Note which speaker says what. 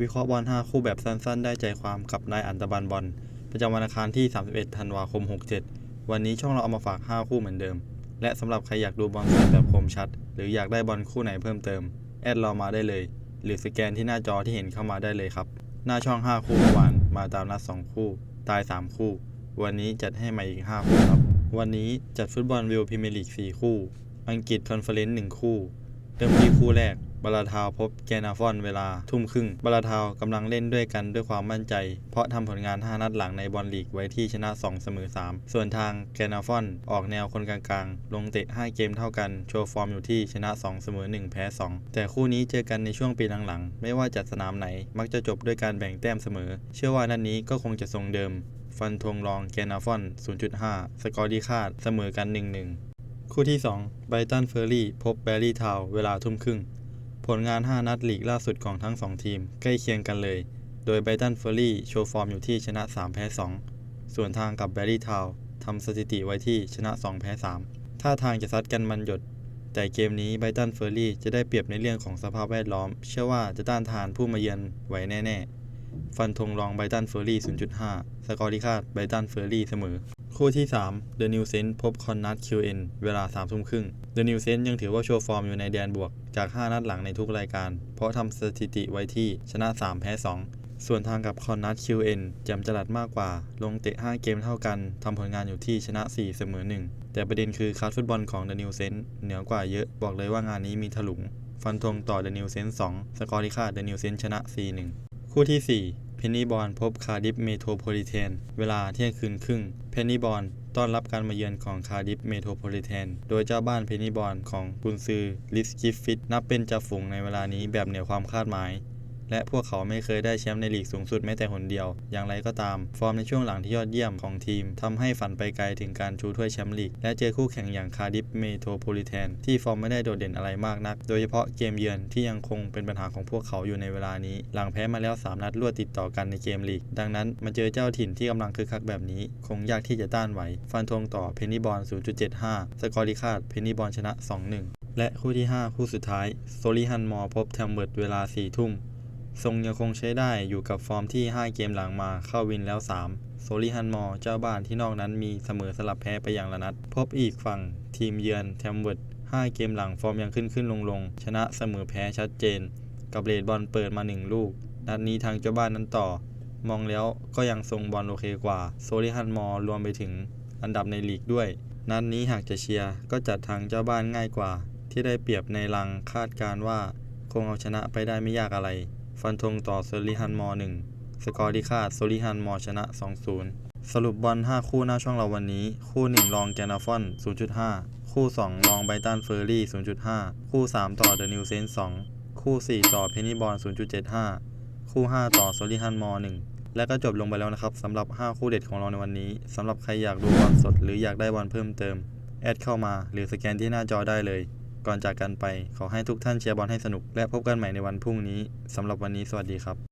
Speaker 1: วิเคราะห์บอล 5 คู่แบบสั้น ๆ ได้ใจความกับนายอันตบันบอล ประจำวันอังคารที่ 31 ธันวาคม 67 วันนี้ช่องเราเอามาฝาก 5 คู่เหมือนเดิม และสำหรับใครอยากดูบอลสดแบบคมชัด หรืออยากได้บอลคู่ไหนเพิ่มเติม แอดเรามาได้เลย หรือสแกนที่หน้าจอที่เห็นเข้ามาได้เลยครับ หน้าช่อง 5 คู่เมื่อวานมาตามนัด 2 คู่ ตาย 3 คู่ วันนี้จัดให้มาอีก 5 คู่ครับ วันนี้จัดฟุตบอลวิวพรีเมียร์ลีก 4 คู่ อังกฤษคอนเฟอเรนซ์ 1 คู่ เริ่มที่คู่แรก บาลาทาวพบแกนาฟอนเวลาทุ่มครึ่งบาลาทาวกำลังเล่นด้วยกันด้วยความมั่นใจ เพราะทำผลงาน 5 นัดหลังในบอลลีกไว้ที่ชนะ 2 เสมอ 3 ส่วนทางแกนาฟอนออกแนวคนกลางๆ ลงเตะ 5 เกมเท่ากัน โชว์ฟอร์มอยู่ที่ชนะ 2 เสมอ 1 แพ้ 2 แต่คู่นี้เจอกันในช่วงปีหลังๆ ไม่ว่าจัดสนามไหน มักจะจบด้วยการแบ่งแต้มเสมอ เชื่อว่านัดนนี้ก็คงจะทรงเดิม ฟันธงรองแกนาฟอน 0.5 สกอร์ที่คาดเสมอกัน 1-1 คู่ที่ 2 ไบรตันเฟอร์รี่พบแบรี่ทาวเวลาทุ่มครึ่ง ผลงาน 5 นัดลีกล่าสุดของทั้ง 2 ทีม ใกล้เคียงกันเลย โดยไบรตันเฟอร์รี่โชว์ฟอร์มอยู่ที่ชนะ 3 แพ้ 2 ส่วนทางกับแบรี่ทาวทำสถิติไว้ที่ชนะ 2 แพ้ 3 ท่าทางจะซัดกันมันหยด แต่เกมนี้ไบรตันเฟอร์รี่จะได้เปรียบในเรื่องของสภาพแวดล้อม เชื่อว่าจะต้านทานผู้มาเยือนไหวแน่ ๆ ฟันธงรองไบตันเฟอร์รี่ 0.5 สกอร์ที่คาดไบตันเฟอร์รี่เสมอ คู่ที่ 3 The New Saints พบคอนนัท QN เวลา3ทุ่มครึ่ง The New Saints ยังถือว่าโชว์ฟอร์มอยู่ในแดนบวก จาก 5 นัดหลังในทุกรายการ เพราะทำสถิติไว้ที่ชนะ 3 แพ้ 2ส่วนทางกับคอนนัท QN จำจลัดมากกว่า ลงเตะ 5 เกมเท่ากัน ทำผลงานอยู่ที่ชนะ 4 เสมอ 1 แต่ประเด็นคือคลาสฟุตบอลของ The New Saints เหนือกว่าเยอะ บอกเลยว่างานนี้มีถลุง ฟันธงต่อ The New Saints 2 สกอร์ที่คาด The New Saints ชนะ 4-1 คู่ที่ 4 เพนนีบอลพบคาร์ดิฟเมโทรโพลิแทนเวลาเที่ยงคืนครึ่ง เพนนีบอลต้อนรับการมาเยือนของคาร์ดิฟเมโทรโพลิแทนโดยเจ้าบ้านเพนนีบอลของกุนซือลิสกิฟฟิตนับเป็นจ่าฝูงในเวลานี้แบบเหนือความคาดหมาย และพวกเขาไม่เคยได้แชมป์ในลีกสูงสุดแม้แต่หนเดียว อย่างไรก็ตาม ฟอร์มในช่วงหลังที่ยอดเยี่ยมของทีมทำให้ฝันไปไกลถึงการชูถ้วยแชมป์ลีก และเจอคู่แข่งอย่างคาร์ดิฟเมโทรโพลิแทนที่ฟอร์มไม่ได้โดดเด่นอะไรมากนัก โดยเฉพาะเกมเยือนที่ยังคงเป็นปัญหาของพวกเขาอยู่ในเวลานี้ หลังแพ้มาแล้ว 3 นัดรวดติดต่อกันในเกมลีก ดังนั้นมาเจอเจ้าถิ่นที่กำลังคึกคักแบบนี้ คงยากที่จะต้านไหว ฟันธงต่อเพนนีบอล 0.75 สกอร์ที่คาดเพนนีบอลชนะ 2-1 และคู่ที่ 5 คู่สุดท้าย โซลิฮันมอพบแทมเบิร์ดเวลา 4 ทุ่ม ทรงยังคงใช้ได้อยู่กับฟอร์มที่ 5 เกมหลังมาเข้าวินแล้ว 3 โซลิฮันมอร์เจ้าบ้านที่นอกนั้นมีเสมอสลับแพ้ไปอย่างละนัด พบอีกฝั่งทีมเยือนแทมเวิร์ด5 เกมหลังฟอร์มยังขึ้นขึ้นลงลงชนะเสมอแพ้ชัดเจน กับเลดบอลเปิดมา 1 ลูก นัดนี้ทางเจ้าบ้านนั้นต่อ มองแล้วก็ยังทรงบอลโอเคกว่า โซลิฮันมอร์รวมไปถึงอันดับในลีกด้วย นัดนี้หากจะเชียร์ก็จัดทางเจ้าบ้านง่ายกว่า ที่ได้เปรียบในลังคาดการณ์ว่า คงเอาชนะไปได้ไม่ยากอะไร ฟันธงต่อโซลิฮันมอ1สกอร์ที่คาดโซลิฮันมอชนะ 2-0 สรุปบอล 5 คู่หน้าช่องเราวันนี้ คู่ 1 รองแกนาฟอน 0.5 คู่ 2 รองไบตันเฟอร์รี่ 0.5 คู่ 3 ต่อเดอะนิวเซน2คู่ 4 ต่อเพนนีบอล 0.75 คู่ 5 ต่อโซลิฮันมอ1และก็จบลงไปแล้วนะครับสำหรับ 5 คู่เด็ดของเราในวันนี้สำหรับใครอยากดูบอลสดหรืออยากได้บอลเพิ่มเติม แอดเข้ามาหรือสแกนที่หน้าจอได้เลย ก่อนจากกันไป ขอให้ทุกท่านเชียร์บอลให้สนุก และพบกันใหม่ในวันพรุ่งนี้สำหรับวันนี้สวัสดีครับ